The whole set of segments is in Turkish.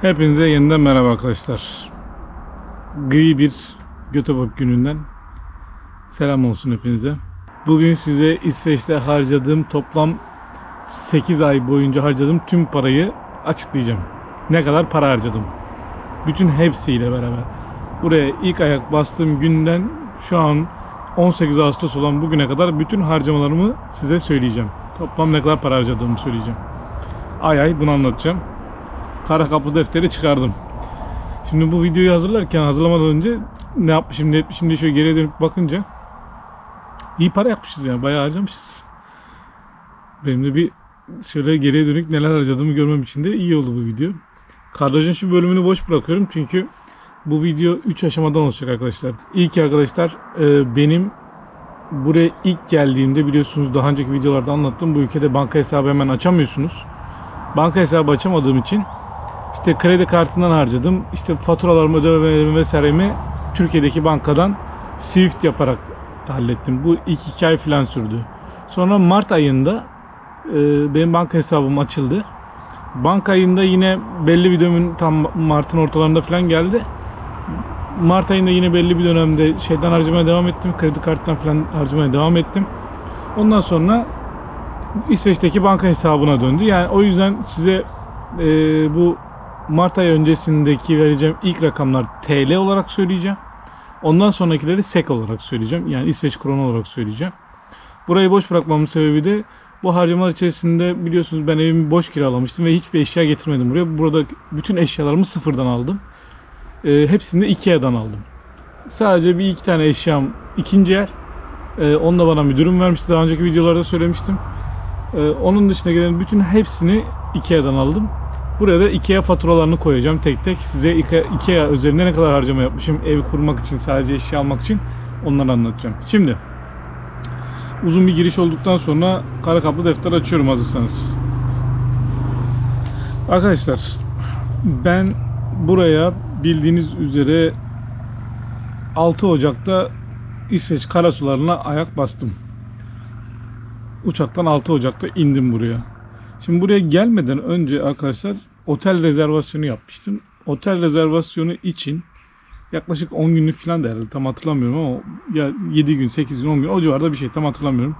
Hepinize yeniden merhaba arkadaşlar. Gri bir Göteborg gününden selam olsun hepinize. Bugün size İsveç'te harcadığım toplam 8 ay boyunca harcadığım tüm parayı açıklayacağım. Ne kadar para harcadım. Bütün hepsiyle beraber. Buraya ilk ayak bastığım günden şu an 18 Ağustos olan bugüne kadar bütün harcamalarımı size söyleyeceğim. Toplam ne kadar para harcadığımı söyleyeceğim. Ay ay bunu anlatacağım kara kaplı defteri çıkardım. Şimdi bu videoyu hazırlarken hazırlamadan önce ne yapmışım ne etmişim diye şöyle geriye dönüp bakınca iyi para yapmışız yani bayağı harcamışız. Benim de bir şöyle geriye dönük neler harcadığımı görmem için de iyi oldu bu video. Kadrajın şu bölümünü boş bırakıyorum çünkü bu video 3 aşamadan olacak arkadaşlar. İlk arkadaşlar e, benim buraya ilk geldiğimde biliyorsunuz daha önceki videolarda anlattım. Bu ülkede banka hesabı hemen açamıyorsunuz. Banka hesabı açamadığım için işte kredi kartından harcadım. İşte faturalarımı ödemelerimi vesairemi Türkiye'deki bankadan Swift yaparak hallettim. Bu ilk iki ay falan sürdü. Sonra Mart ayında e, benim banka hesabım açıldı. Banka ayında yine belli bir dönemin tam Mart'ın ortalarında falan geldi. Mart ayında yine belli bir dönemde şeyden harcamaya devam ettim. Kredi kartından falan harcamaya devam ettim. Ondan sonra İsveç'teki banka hesabına döndü. Yani o yüzden size e, bu Mart ayı öncesindeki vereceğim ilk rakamlar TL olarak söyleyeceğim. Ondan sonrakileri SEK olarak söyleyeceğim. Yani İsveç kronu olarak söyleyeceğim. Burayı boş bırakmamın sebebi de bu harcamalar içerisinde biliyorsunuz ben evimi boş kiralamıştım ve hiçbir eşya getirmedim buraya. Burada bütün eşyalarımı sıfırdan aldım. E, hepsini de Ikea'dan aldım. Sadece bir iki tane eşyam ikinci el. E, onu da bana müdürüm vermişti. Daha önceki videolarda söylemiştim. E, onun dışında gelen bütün hepsini Ikea'dan aldım. Buraya da IKEA faturalarını koyacağım tek tek. Size IKEA, üzerinde ne kadar harcama yapmışım ev kurmak için, sadece eşya almak için onları anlatacağım. Şimdi uzun bir giriş olduktan sonra kara kaplı defter açıyorum hazırsanız. Arkadaşlar ben buraya bildiğiniz üzere 6 Ocak'ta İsveç karasularına ayak bastım. Uçaktan 6 Ocak'ta indim buraya. Şimdi buraya gelmeden önce arkadaşlar otel rezervasyonu yapmıştım. Otel rezervasyonu için yaklaşık 10 günlük falan da herhalde tam hatırlamıyorum ama ya 7 gün, 8 gün, 10 gün o civarda bir şey tam hatırlamıyorum.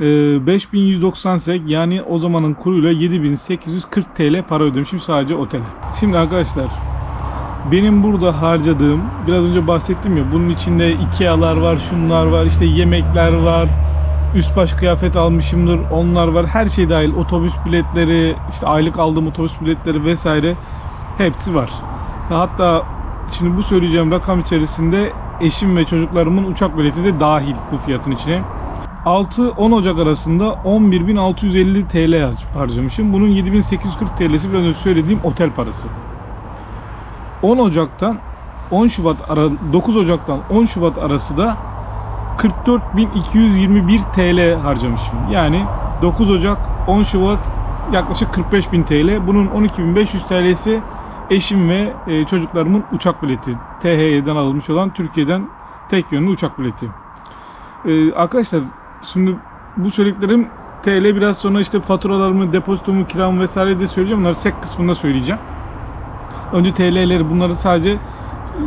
Ee, 5190 sek yani o zamanın kuruyla 7840 TL para ödemişim sadece otele. Şimdi arkadaşlar benim burada harcadığım biraz önce bahsettim ya bunun içinde Ikea'lar var, şunlar var, işte yemekler var, üst baş kıyafet almışımdır. Onlar var. Her şey dahil. Otobüs biletleri, işte aylık aldığım otobüs biletleri vesaire hepsi var. Hatta şimdi bu söyleyeceğim rakam içerisinde eşim ve çocuklarımın uçak bileti de dahil bu fiyatın içine. 6-10 Ocak arasında 11.650 TL harcamışım. Bunun 7.840 TL'si biraz önce söylediğim otel parası. 10 Ocak'tan 10 Şubat ara 9 Ocak'tan 10 Şubat arası da 44.221 TL harcamışım. Yani 9 Ocak 10 Şubat yaklaşık 45.000 TL. Bunun 12.500 TL'si eşim ve e, çocuklarımın uçak bileti. THY'den alınmış olan Türkiye'den tek yönlü uçak bileti. E, arkadaşlar şimdi bu söylediklerim TL biraz sonra işte faturalarımı, depozitomu, kiramı vesaire de söyleyeceğim. Bunları SEK kısmında söyleyeceğim. Önce TL'leri bunları sadece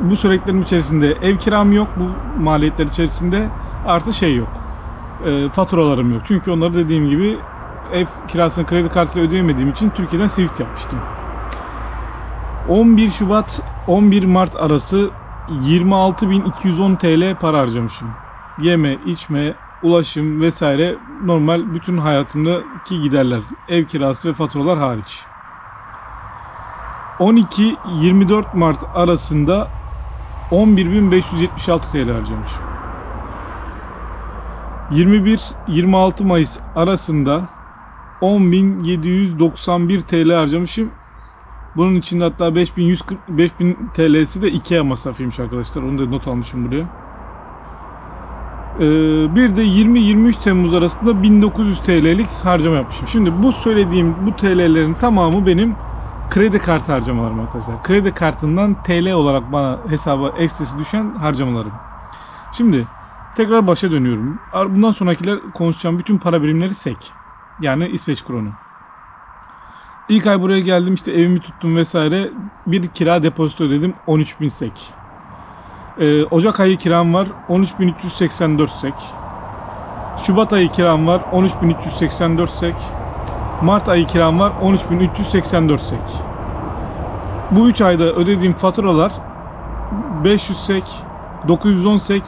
bu söylediklerim içerisinde ev kiram yok bu maliyetler içerisinde artı şey yok. E, faturalarım yok. Çünkü onları dediğim gibi ev kirasını kredi kartıyla ödeyemediğim için Türkiye'den Swift yapmıştım. 11 Şubat 11 Mart arası 26.210 TL para harcamışım. Yeme, içme, ulaşım vesaire normal bütün hayatımdaki giderler. Ev kirası ve faturalar hariç. 12-24 Mart arasında 11.576 TL harcamış. 21-26 Mayıs arasında 10.791 TL harcamışım. Bunun içinde hatta 5140 5000 TL'si de Ikea masrafıymış arkadaşlar. Onu da not almışım buraya. Ee, bir de 20-23 Temmuz arasında 1900 TL'lik harcama yapmışım. Şimdi bu söylediğim bu TL'lerin tamamı benim kredi kartı harcamalarım arkadaşlar. Kredi kartından TL olarak bana hesaba ekstresi düşen harcamalarım. Şimdi tekrar başa dönüyorum. Bundan sonrakiler konuşacağım bütün para birimleri SEK. Yani İsveç kronu. İlk ay buraya geldim işte evimi tuttum vesaire. Bir kira depozito ödedim 13.000 sek. Ee, Ocak ayı kiram var 13.384 sek. Şubat ayı kiram var 13.384 sek. Mart ayı kiram var 13.384 sek. Bu 3 ayda ödediğim faturalar 500 sek, 910 sek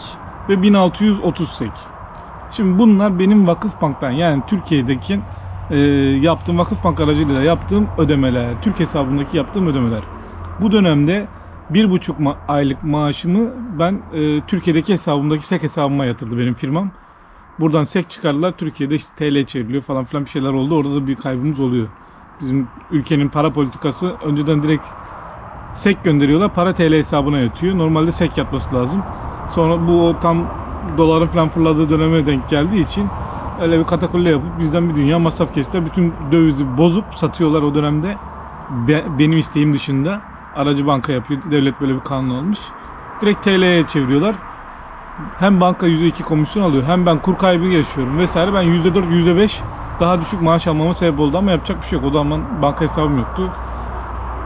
ve 1630 sek. Şimdi bunlar benim Vakıfbank'tan yani Türkiye'deki e, yaptığım Vakıfbank aracılığıyla yaptığım ödemeler, Türk hesabındaki yaptığım ödemeler. Bu dönemde bir buçuk ma- aylık maaşımı ben e, Türkiye'deki hesabımdaki SEK hesabıma yatırdı benim firmam. Buradan SEK çıkardılar. Türkiye'de işte TL çevriliyor falan filan bir şeyler oldu. Orada da bir kaybımız oluyor. Bizim ülkenin para politikası önceden direkt SEK gönderiyorlar. Para TL hesabına yatıyor. Normalde SEK yatması lazım. Sonra bu tam doların falan fırladığı döneme denk geldiği için öyle bir katakulle yapıp bizden bir dünya masraf kestiler. Bütün dövizi bozup satıyorlar o dönemde. Be- benim isteğim dışında. Aracı banka yapıyor. Devlet böyle bir kanun olmuş. Direkt TL'ye çeviriyorlar. Hem banka %2 komisyon alıyor hem ben kur kaybı yaşıyorum vesaire. Ben %4, %5 daha düşük maaş almama sebep oldu ama yapacak bir şey yok. O zaman banka hesabım yoktu.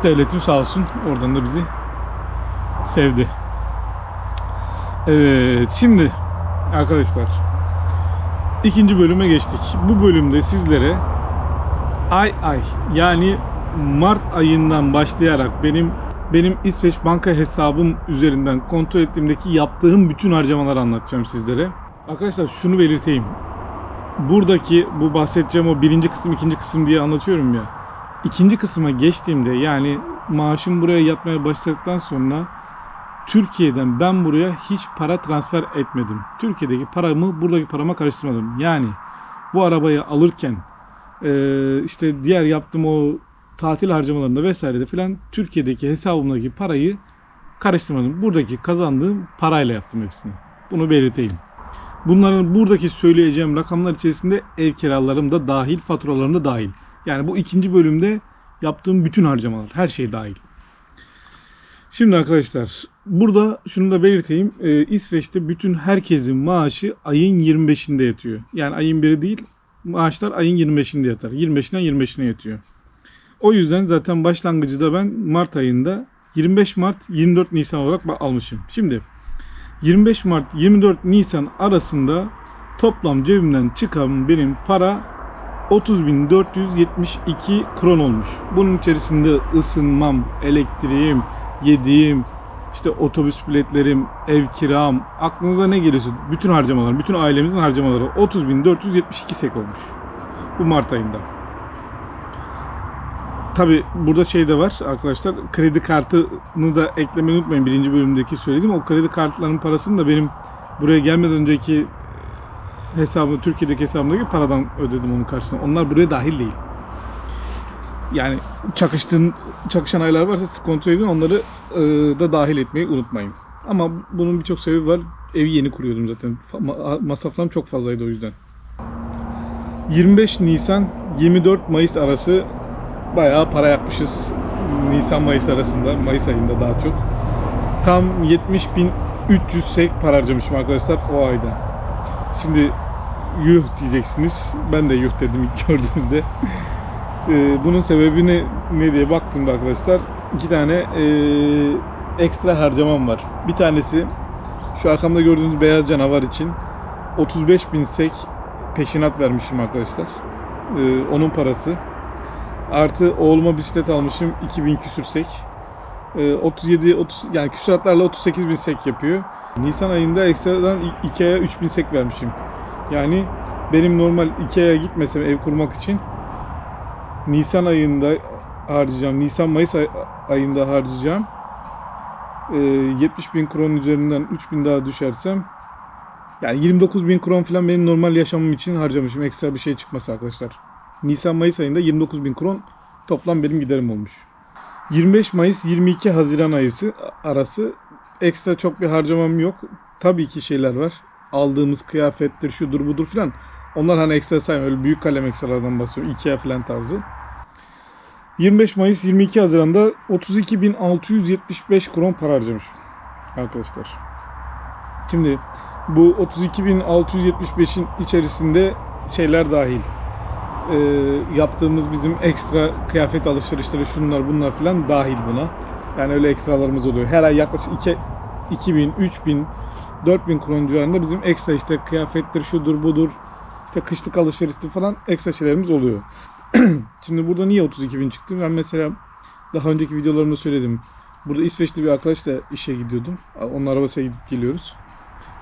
Devletim sağ olsun oradan da bizi sevdi. Evet şimdi arkadaşlar ikinci bölüme geçtik. Bu bölümde sizlere ay ay yani Mart ayından başlayarak benim benim İsveç banka hesabım üzerinden kontrol ettiğimdeki yaptığım bütün harcamaları anlatacağım sizlere. Arkadaşlar şunu belirteyim. Buradaki bu bahsedeceğim o birinci kısım ikinci kısım diye anlatıyorum ya. İkinci kısma geçtiğimde yani maaşım buraya yatmaya başladıktan sonra Türkiye'den ben buraya hiç para transfer etmedim. Türkiye'deki paramı buradaki parama karıştırmadım. Yani bu arabayı alırken işte diğer yaptığım o tatil harcamalarında vesairede filan Türkiye'deki hesabımdaki parayı karıştırmadım. Buradaki kazandığım parayla yaptım hepsini. Bunu belirteyim. Bunların buradaki söyleyeceğim rakamlar içerisinde ev kiralarım da dahil, faturalarım da dahil. Yani bu ikinci bölümde yaptığım bütün harcamalar, her şey dahil. Şimdi arkadaşlar burada şunu da belirteyim. Ee, İsveç'te bütün herkesin maaşı ayın 25'inde yatıyor. Yani ayın 1'i değil maaşlar ayın 25'inde yatar. 25'inden 25'ine yatıyor. O yüzden zaten başlangıcı da ben Mart ayında 25 Mart 24 Nisan olarak almışım. Şimdi 25 Mart 24 Nisan arasında toplam cebimden çıkan benim para 30.472 kron olmuş. Bunun içerisinde ısınmam, elektriğim, yediğim, işte otobüs biletlerim, ev kiram, aklınıza ne geliyorsa bütün harcamalar, bütün ailemizin harcamaları 30.472 sek olmuş. Bu Mart ayında. Tabi burada şey de var arkadaşlar kredi kartını da eklemeyi unutmayın birinci bölümdeki söylediğim o kredi kartlarının parasını da benim buraya gelmeden önceki hesabım Türkiye'deki hesabımdaki paradan ödedim onun karşılığında. Onlar buraya dahil değil. Yani çakıştığın çakışan aylar varsa kontrol edin onları e, da dahil etmeyi unutmayın. Ama bunun birçok sebebi var. Evi yeni kuruyordum zaten. Masraflarım çok fazlaydı o yüzden. 25 Nisan 24 Mayıs arası bayağı para yakmışız. Nisan Mayıs arasında, Mayıs ayında daha çok. Tam 70.300 sek para harcamışım arkadaşlar o ayda. Şimdi yuh diyeceksiniz. Ben de yuh dedim ilk gördüğümde. Ee, bunun sebebi ne, ne diye baktığımda arkadaşlar iki tane ee, ekstra harcamam var. Bir tanesi şu arkamda gördüğünüz beyaz canavar için 35.000 sek peşinat vermişim arkadaşlar. Ee, onun parası. Artı oğluma bisiklet almışım 2000 küsür sek. Ee, 37 30 yani küsuratlarla 38 bin sek yapıyor. Nisan ayında ekstradan Ikea'ya 3000 sek vermişim. Yani benim normal Ikea'ya gitmesem ev kurmak için Nisan ayında harcayacağım. Nisan Mayıs ay- ayında harcayacağım. Ee, 70 bin kron üzerinden 3000 daha düşersem yani 29 bin kron falan benim normal yaşamım için harcamışım. Ekstra bir şey çıkması arkadaşlar. Nisan Mayıs ayında 29 bin kron toplam benim giderim olmuş. 25 Mayıs 22 Haziran ayısı arası ekstra çok bir harcamam yok. Tabii ki şeyler var. Aldığımız kıyafettir, şudur budur filan. Onlar hani ekstra saymıyorum. Öyle büyük kalem ekstralardan bahsediyorum. Ikea filan tarzı. 25 Mayıs 22 Haziran'da 32.675 kron para harcamışım. Arkadaşlar. Şimdi bu 32.675'in içerisinde şeyler dahil. E, yaptığımız bizim ekstra kıyafet alışverişleri şunlar bunlar filan dahil buna. Yani öyle ekstralarımız oluyor. Her ay yaklaşık 2 2000, 3000, 4000 kron civarında bizim ekstra işte kıyafettir, şudur budur, işte kışlık alışveriştir falan ekstra şeylerimiz oluyor. Şimdi burada niye 32 bin çıktı? Ben mesela daha önceki videolarımda söyledim. Burada İsveçli bir arkadaşla işe gidiyordum. Onun arabasıyla gidip geliyoruz.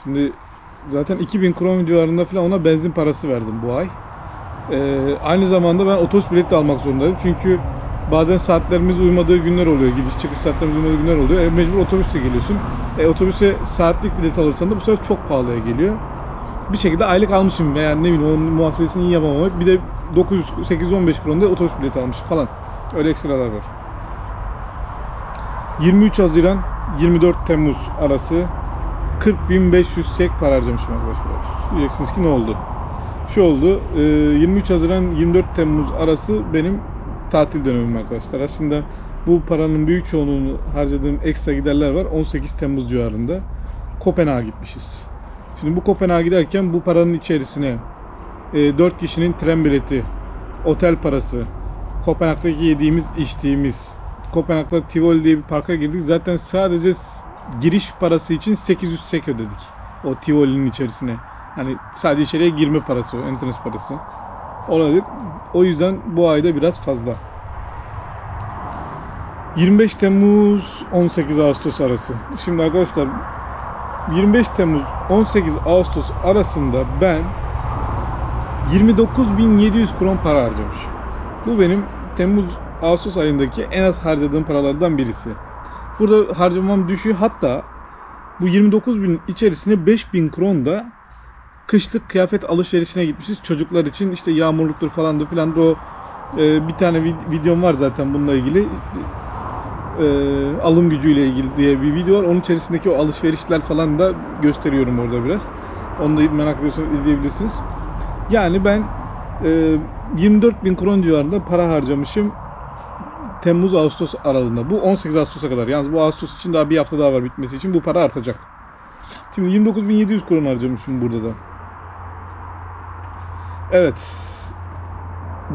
Şimdi zaten 2000 kron civarında falan ona benzin parası verdim bu ay. Ee, aynı zamanda ben otobüs bileti de almak zorundayım. Çünkü bazen saatlerimiz uymadığı günler oluyor. Gidiş çıkış saatlerimiz uymadığı günler oluyor. E, mecbur otobüste geliyorsun. E, otobüse saatlik bilet alırsan da bu sefer çok pahalıya geliyor. Bir şekilde aylık almışım veya ne bileyim onun muhasebesini iyi yapamamak. Bir de 900 815 kronda otobüs bileti almış falan. Öyle ekstralar var. 23 Haziran 24 Temmuz arası 40.500 sek para harcamışım arkadaşlar. Diyeceksiniz ki ne oldu? Şu oldu. e, 23 Haziran 24 Temmuz arası benim tatil dönemim arkadaşlar. Aslında bu paranın büyük çoğunluğunu harcadığım ekstra giderler var. 18 Temmuz civarında Kopenhag'a gitmişiz. Şimdi bu Kopenhag'a giderken bu paranın içerisine e, 4 kişinin tren bileti, otel parası, Kopenhag'daki yediğimiz, içtiğimiz, Kopenhag'da Tivoli diye bir parka girdik. Zaten sadece giriş parası için 800 sek ödedik. O Tivoli'nin içerisine. Hani sadece içeriye girme parası, o entrance parası. Onu ödedik. O yüzden bu ayda biraz fazla. 25 Temmuz 18 Ağustos arası. Şimdi arkadaşlar 25 Temmuz 18 Ağustos arasında ben 29.700 kron para harcamışım. Bu benim Temmuz Ağustos ayındaki en az harcadığım paralardan birisi. Burada harcamam düşüyor. Hatta bu 29.000 içerisine 5000 kron da kışlık kıyafet alışverişine gitmişiz. Çocuklar için işte yağmurluktur falandır filan da o e, bir tane vid- videom var zaten bununla ilgili. E, alım gücüyle ilgili diye bir video var. Onun içerisindeki o alışverişler falan da gösteriyorum orada biraz. Onu da merak ediyorsanız izleyebilirsiniz. Yani ben e, 24 bin kron civarında para harcamışım Temmuz-Ağustos aralığında. Bu 18 Ağustos'a kadar. Yalnız bu Ağustos için daha bir hafta daha var bitmesi için bu para artacak. Şimdi 29.700 kron harcamışım burada da. Evet.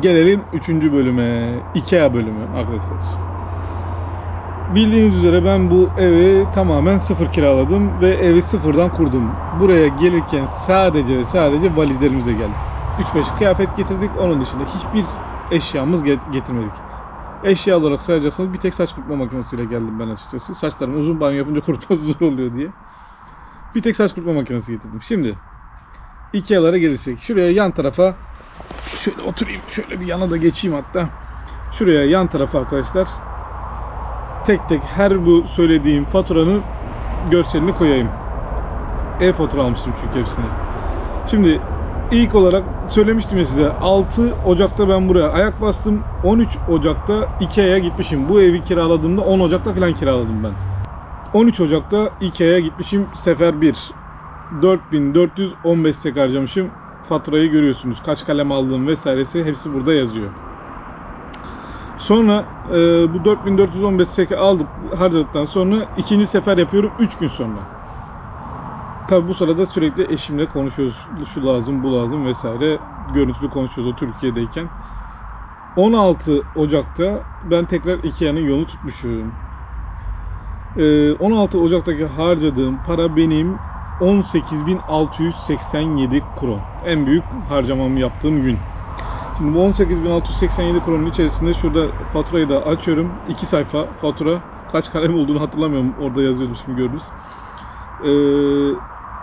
Gelelim 3. bölüme. IKEA bölümü arkadaşlar. Bildiğiniz üzere ben bu evi tamamen sıfır kiraladım ve evi sıfırdan kurdum. Buraya gelirken sadece sadece valizlerimizle geldik. 3-5 kıyafet getirdik. Onun dışında hiçbir eşyamız get- getirmedik. Eşya olarak sayacaksanız bir tek saç kurutma makinesiyle geldim ben açıkçası. Saçlarım uzun banyo yapınca kurutması zor oluyor diye. Bir tek saç kurutma makinesi getirdim. Şimdi Ikea'lara gelirsek. Şuraya yan tarafa şöyle oturayım. Şöyle bir yana da geçeyim hatta. Şuraya yan tarafa arkadaşlar tek tek her bu söylediğim faturanın görselini koyayım. E-fatura almıştım çünkü hepsini. Şimdi ilk olarak söylemiştim ya size 6 Ocak'ta ben buraya ayak bastım. 13 Ocak'ta Ikea'ya gitmişim. Bu evi kiraladığımda 10 Ocak'ta falan kiraladım ben. 13 Ocak'ta Ikea'ya gitmişim sefer 1. 4415 sek harcamışım. Faturayı görüyorsunuz. Kaç kalem aldığım vesairesi hepsi burada yazıyor. Sonra e, bu 4415 seki aldık harcadıktan sonra ikinci sefer yapıyorum 3 gün sonra. Tabi bu sırada sürekli eşimle konuşuyoruz. Şu lazım, bu lazım vesaire. Görüntülü konuşuyoruz o Türkiye'deyken. 16 Ocak'ta ben tekrar Ikea'nın yolunu tutmuşum. Ee, 16 Ocak'taki harcadığım para benim 18.687 kron. En büyük harcamamı yaptığım gün. Şimdi bu 18.687 kronun içerisinde şurada faturayı da açıyorum. 2 sayfa fatura. Kaç kalem olduğunu hatırlamıyorum. Orada yazıyordu şimdi gördünüz. Ee,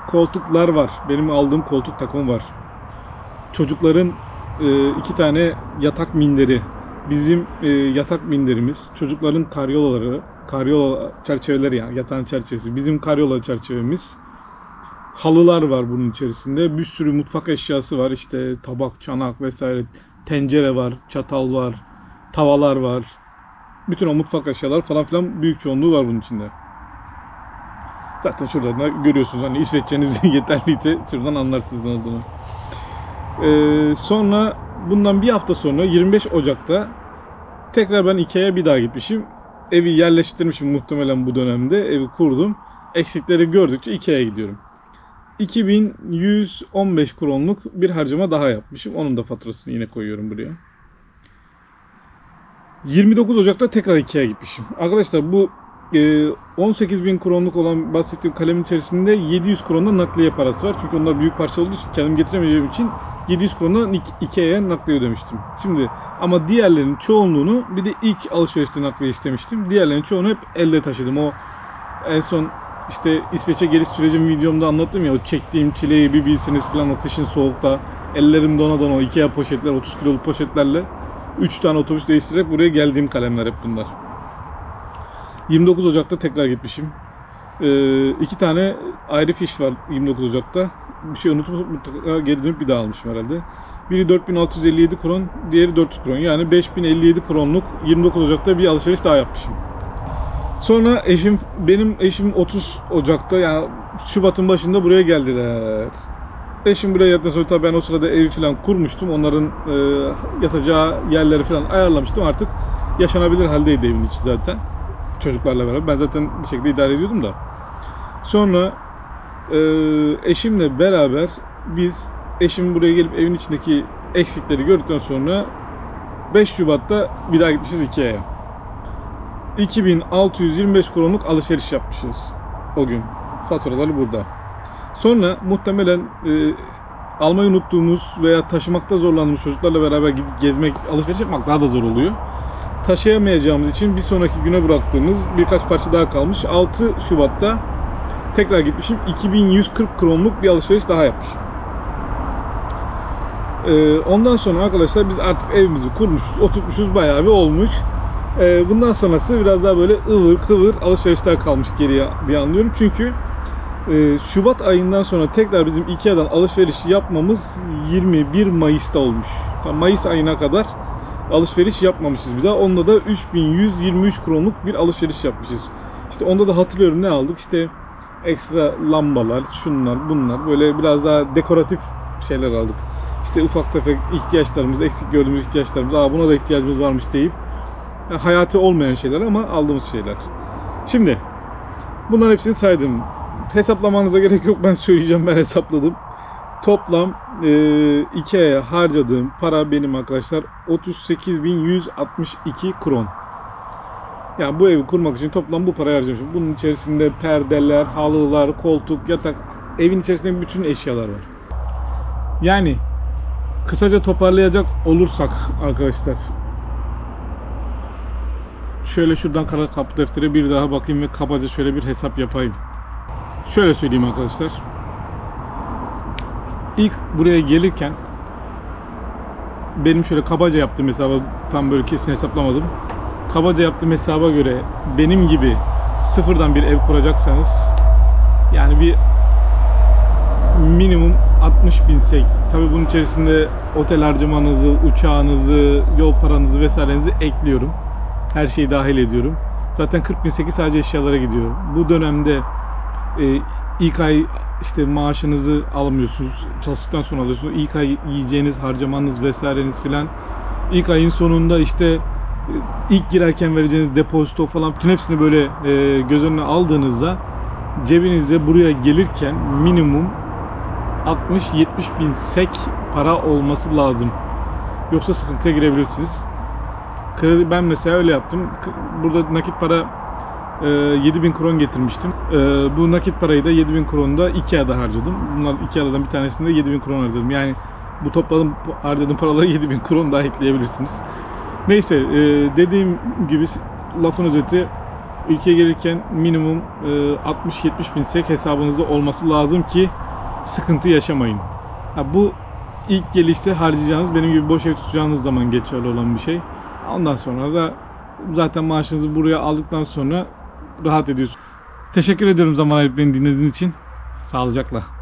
koltuklar var. Benim aldığım koltuk takımı var. Çocukların e, iki tane yatak minderi. Bizim e, yatak minderimiz. Çocukların karyolaları. Karyola çerçeveleri yani yatağın çerçevesi. Bizim karyola çerçevemiz. Halılar var bunun içerisinde. Bir sürü mutfak eşyası var. İşte tabak, çanak vesaire. Tencere var, çatal var, tavalar var. Bütün o mutfak eşyalar falan filan büyük çoğunluğu var bunun içinde. Zaten şuradan da görüyorsunuz hani İsveççeniz yeterliyse şuradan anlarsınız ne olduğunu. Ee, sonra bundan bir hafta sonra 25 Ocak'ta tekrar ben Ikea'ya bir daha gitmişim. Evi yerleştirmişim muhtemelen bu dönemde. Evi kurdum. Eksikleri gördükçe Ikea'ya gidiyorum. 2115 kronluk bir harcama daha yapmışım. Onun da faturasını yine koyuyorum buraya. 29 Ocak'ta tekrar Ikea'ya gitmişim. Arkadaşlar bu e, 18 bin kronluk olan bahsettiğim kalemin içerisinde 700 kronda nakliye parası var. Çünkü onlar büyük parça olduğu için kendim getiremeyeceğim için 700 kronda Ikea'ya nakliye ödemiştim. Şimdi ama diğerlerinin çoğunluğunu bir de ilk alışverişte nakliye istemiştim. Diğerlerinin çoğunu hep elde taşıdım. O en son işte İsveç'e geliş sürecim videomda anlattım ya o çektiğim çileyi bir bilseniz falan o kışın soğukta ellerim dona dona o Ikea poşetler 30 kiloluk poşetlerle 3 tane otobüs değiştirerek buraya geldiğim kalemler hep bunlar. 29 Ocak'ta tekrar gitmişim. Ee, iki tane ayrı fiş var 29 Ocak'ta. Bir şey unutup mutlaka geri dönüp bir daha almışım herhalde. Biri 4657 kron, diğeri 400 kron. Yani 5057 kronluk 29 Ocak'ta bir alışveriş daha yapmışım. Sonra eşim, benim eşim 30 Ocak'ta yani Şubat'ın başında buraya geldiler. Eşim buraya geldikten sonra tabii ben o sırada evi falan kurmuştum. Onların e, yatacağı yerleri falan ayarlamıştım. Artık yaşanabilir haldeydi evin içi zaten. Çocuklarla beraber. Ben zaten bir şekilde idare ediyordum da. Sonra e, eşimle beraber biz eşim buraya gelip evin içindeki eksikleri gördükten sonra 5 Şubat'ta bir daha gitmişiz Ikea'ya. 2625 kronluk alışveriş yapmışız o gün. Faturaları burada. Sonra muhtemelen e, almayı unuttuğumuz veya taşımakta zorlandığımız çocuklarla beraber gidip gezmek, alışveriş yapmak daha da zor oluyor. Taşıyamayacağımız için bir sonraki güne bıraktığımız birkaç parça daha kalmış. 6 Şubat'ta tekrar gitmişim. 2140 kronluk bir alışveriş daha yapmışım. E, ondan sonra arkadaşlar biz artık evimizi kurmuşuz, oturtmuşuz bayağı bir olmuş. E, bundan sonrası biraz daha böyle ıvır kıvır alışverişler kalmış geriye diye anlıyorum. Çünkü ee, Şubat ayından sonra tekrar bizim Ikea'dan alışveriş yapmamız 21 Mayıs'ta olmuş. Tam Mayıs ayına kadar alışveriş yapmamışız bir daha. Onda da 3123 kronluk bir alışveriş yapmışız. İşte onda da hatırlıyorum ne aldık? İşte ekstra lambalar, şunlar, bunlar böyle biraz daha dekoratif şeyler aldık. İşte ufak tefek ihtiyaçlarımız, eksik gördüğümüz ihtiyaçlarımız, aa buna da ihtiyacımız varmış deyip yani hayati olmayan şeyler ama aldığımız şeyler. Şimdi bunların hepsini saydım hesaplamanıza gerek yok ben söyleyeceğim ben hesapladım. Toplam e, Ikea'ya harcadığım para benim arkadaşlar 38.162 kron. Yani bu evi kurmak için toplam bu parayı harcamışım. Bunun içerisinde perdeler, halılar, koltuk, yatak, evin içerisinde bütün eşyalar var. Yani kısaca toparlayacak olursak arkadaşlar şöyle şuradan kara kapı deftere bir daha bakayım ve kabaca şöyle bir hesap yapayım. Şöyle söyleyeyim arkadaşlar. İlk buraya gelirken benim şöyle kabaca yaptığım hesaba tam böyle kesin hesaplamadım. Kabaca yaptığım hesaba göre benim gibi sıfırdan bir ev kuracaksanız yani bir minimum 60 bin sek. Tabi bunun içerisinde otel harcamanızı, uçağınızı, yol paranızı vesairenizi ekliyorum. Her şeyi dahil ediyorum. Zaten 40 bin seki sadece eşyalara gidiyor. Bu dönemde e, ilk ay işte maaşınızı alamıyorsunuz. Çalıştıktan sonra alıyorsunuz. İlk ay yiyeceğiniz, harcamanız vesaireniz filan. İlk ayın sonunda işte e, ilk girerken vereceğiniz depozito falan bütün hepsini böyle e, göz önüne aldığınızda cebinizde buraya gelirken minimum 60-70 bin sek para olması lazım. Yoksa sıkıntıya girebilirsiniz. Kredi ben mesela öyle yaptım. Burada nakit para e, 7000 kron getirmiştim. E, bu nakit parayı da 7000 kronu da Ikea'da harcadım. Bunlar Ikea'dan bir tanesinde 7000 kron harcadım. Yani bu topladığım harcadığım paraları 7000 kron daha ekleyebilirsiniz. Neyse e, dediğim gibi lafın özeti ülkeye gelirken minimum e, 60-70 bin sek hesabınızda olması lazım ki sıkıntı yaşamayın. Ha, bu ilk gelişte harcayacağınız benim gibi boş ev tutacağınız zaman geçerli olan bir şey. Ondan sonra da zaten maaşınızı buraya aldıktan sonra rahat ediyorsunuz. Teşekkür ediyorum zaman ayırıp beni dinlediğiniz için. Sağlıcakla.